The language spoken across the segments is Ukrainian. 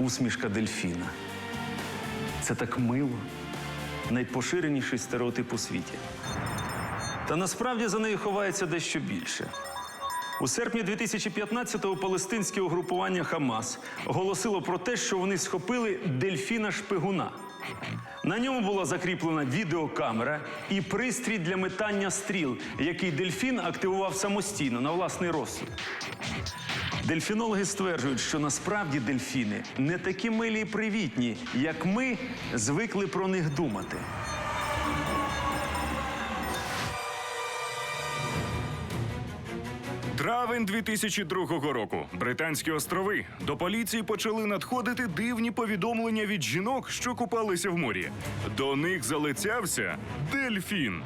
усмішка дельфіна. Це так мило, найпоширеніший стереотип у світі. Та насправді за нею ховається дещо більше. У серпні 2015-го палестинське угрупування Хамас оголосило про те, що вони схопили дельфіна шпигуна. На ньому була закріплена відеокамера і пристрій для метання стріл, який дельфін активував самостійно на власний розсуд. Дельфінологи стверджують, що насправді дельфіни не такі милі і привітні, як ми звикли про них думати. Травень 2002 року. Британські острови. До поліції почали надходити дивні повідомлення від жінок, що купалися в морі. До них залицявся дельфін.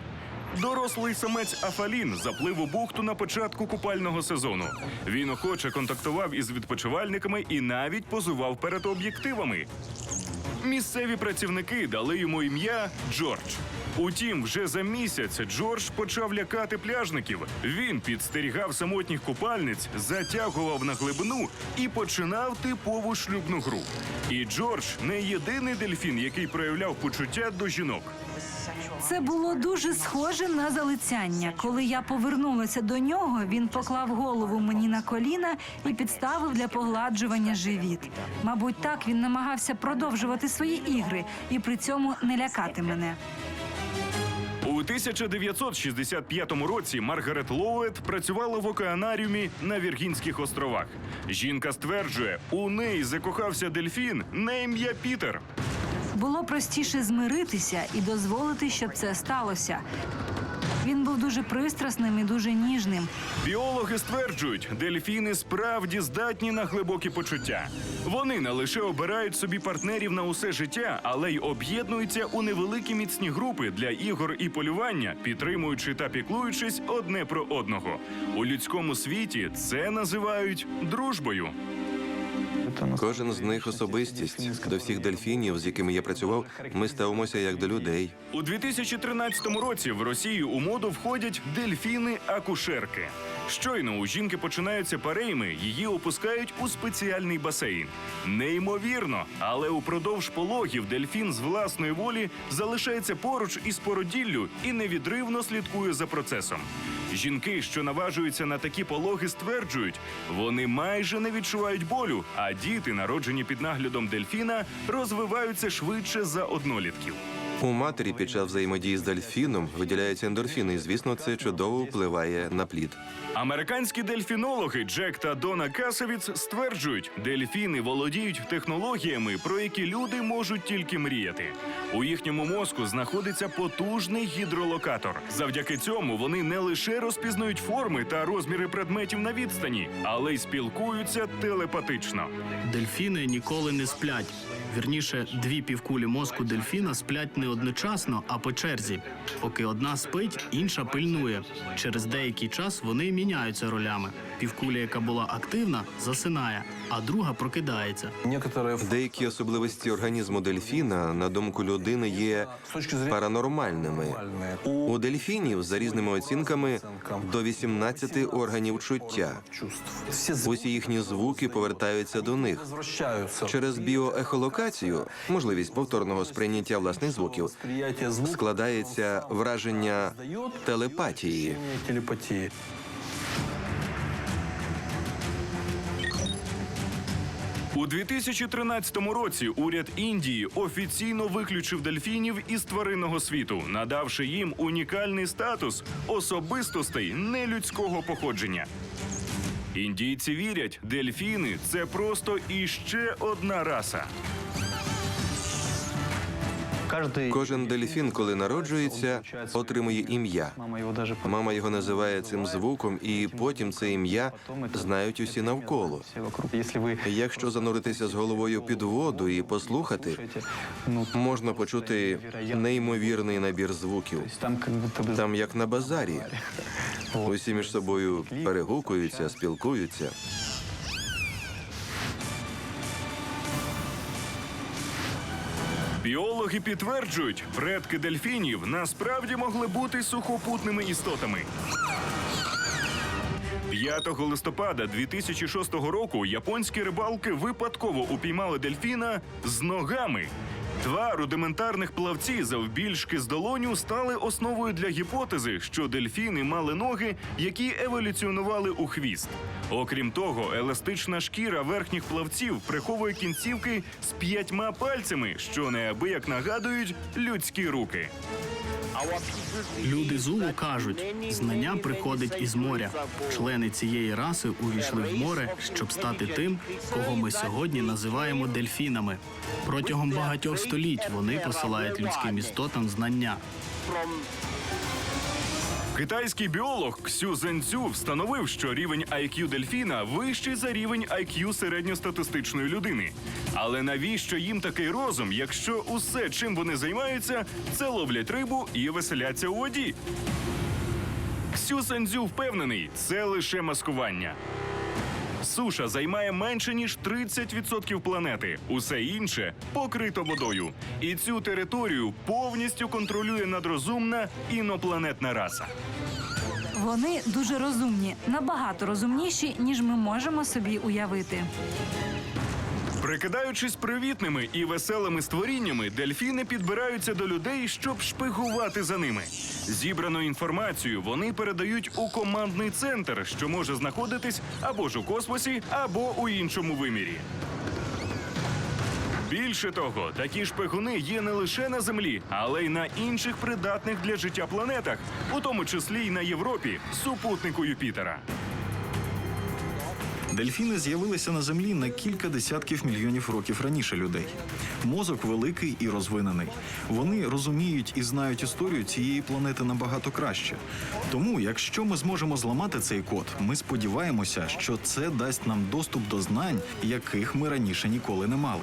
Дорослий самець Афалін заплив у бухту на початку купального сезону. Він охоче контактував із відпочивальниками і навіть позував перед об'єктивами. Місцеві працівники дали йому ім'я Джордж. Утім, вже за місяць Джордж почав лякати пляжників. Він підстерігав самотніх купальниць, затягував на глибину і починав типову шлюбну гру. І Джордж не єдиний дельфін, який проявляв почуття до жінок. Це було дуже схоже на залицяння. Коли я повернулася до нього, він поклав голову мені на коліна і підставив для погладжування живіт. Мабуть, так він намагався продовжувати свої ігри і при цьому не лякати мене. У 1965 році Маргарет Лоует працювала в океанаріумі на Віргінських островах. Жінка стверджує, у неї закохався дельфін на ім'я Пітер. Було простіше змиритися і дозволити, щоб це сталося. Він був дуже пристрасним і дуже ніжним. Біологи стверджують, дельфіни справді здатні на глибокі почуття. Вони не лише обирають собі партнерів на усе життя, але й об'єднуються у невеликі міцні групи для ігор і полювання, підтримуючи та піклуючись одне про одного. У людському світі це називають дружбою. Кожен з них особистість. До всіх дельфінів, з якими я працював, ми ставимося як до людей. У 2013 році в Росію у моду входять дельфіни-акушерки. Щойно у жінки починаються парейми, її опускають у спеціальний басейн. Неймовірно, але упродовж пологів дельфін з власної волі залишається поруч із породіллю і невідривно слідкує за процесом. Жінки, що наважуються на такі пологи, стверджують, вони майже не відчувають болю, а діти, народжені під наглядом дельфіна, розвиваються швидше за однолітків. У матері під час взаємодії з дельфіном виділяються ендорфіни, і звісно, це чудово впливає на плід. Американські дельфінологи Джек та Дона Касовіц стверджують, дельфіни володіють технологіями, про які люди можуть тільки мріяти. У їхньому мозку знаходиться потужний гідролокатор. Завдяки цьому вони не лише розпізнають форми та розміри предметів на відстані, але й спілкуються телепатично. Дельфіни ніколи не сплять. Вірніше, дві півкулі мозку дельфіна сплять не одночасно, а по черзі. Поки одна спить, інша пильнує. Через деякий час вони міняються ролями. Півкуля, яка була активна, засинає, а друга прокидається. Деякі особливості організму дельфіна, на думку людини, є паранормальними. У дельфінів, за різними оцінками, до 18 органів чуття. чувств. Усі їхні звуки повертаються до них. Через біоехолокацію, можливість повторного сприйняття власних звуків, складається враження дает телепатії. У 2013 році уряд Індії офіційно виключив дельфінів із тваринного світу, надавши їм унікальний статус особистостей нелюдського походження. Індійці вірять, дельфіни це просто іще одна раса. Каждый Кожен дельфін, коли народжується, отримує ім'я. мама его даже по- Мама його називає цим звуком, і потім це ім'я знають усі навколо. все вокруг. Если вы Якщо зануритися з головою під воду і послухати, слушаете, ну, то можна почути неймовірний набір звуків. есть там как будто бы Там як на базарі. Усі між собою перегукуються, спілкуються. Біологи підтверджують, предки дельфінів насправді могли бути сухопутними істотами. 5 листопада 2006 року японські рибалки випадково упіймали дельфіна з ногами. Два рудиментарних плавці завбільшки з долоню стали основою для гіпотези, що дельфіни мали ноги, які еволюціонували у хвіст. Окрім того, еластична шкіра верхніх плавців приховує кінцівки з п'ятьма пальцями, що неабияк нагадують людські руки. Люди Зулу кажуть, знання приходить із моря. Члени цієї раси увійшли в море, щоб стати тим, кого ми сьогодні називаємо дельфінами. Протягом багатьох століть вони посилають людським істотам знання. Китайський біолог Ксю Зенцю встановив, що рівень IQ дельфіна вищий за рівень IQ середньостатистичної людини. Але навіщо їм такий розум, якщо усе, чим вони займаються, це ловлять рибу і веселяться у воді? Ксю Сенцю впевнений, це лише маскування. Суша займає менше ніж 30% планети. Усе інше покрито водою. І цю територію повністю контролює надрозумна інопланетна раса. Вони дуже розумні, набагато розумніші, ніж ми можемо собі уявити. Прикидаючись привітними і веселими створіннями, дельфіни підбираються до людей, щоб шпигувати за ними. Зібрану інформацію вони передають у командний центр, що може знаходитись або ж у космосі, або у іншому вимірі. Більше того, такі шпигуни є не лише на землі, але й на інших придатних для життя планетах, у тому числі й на Європі, супутнику Юпітера. Дельфіни з'явилися на землі на кілька десятків мільйонів років раніше людей. Мозок великий і розвинений. Вони розуміють і знають історію цієї планети набагато краще. Тому, якщо ми зможемо зламати цей код, ми сподіваємося, що це дасть нам доступ до знань, яких ми раніше ніколи не мали.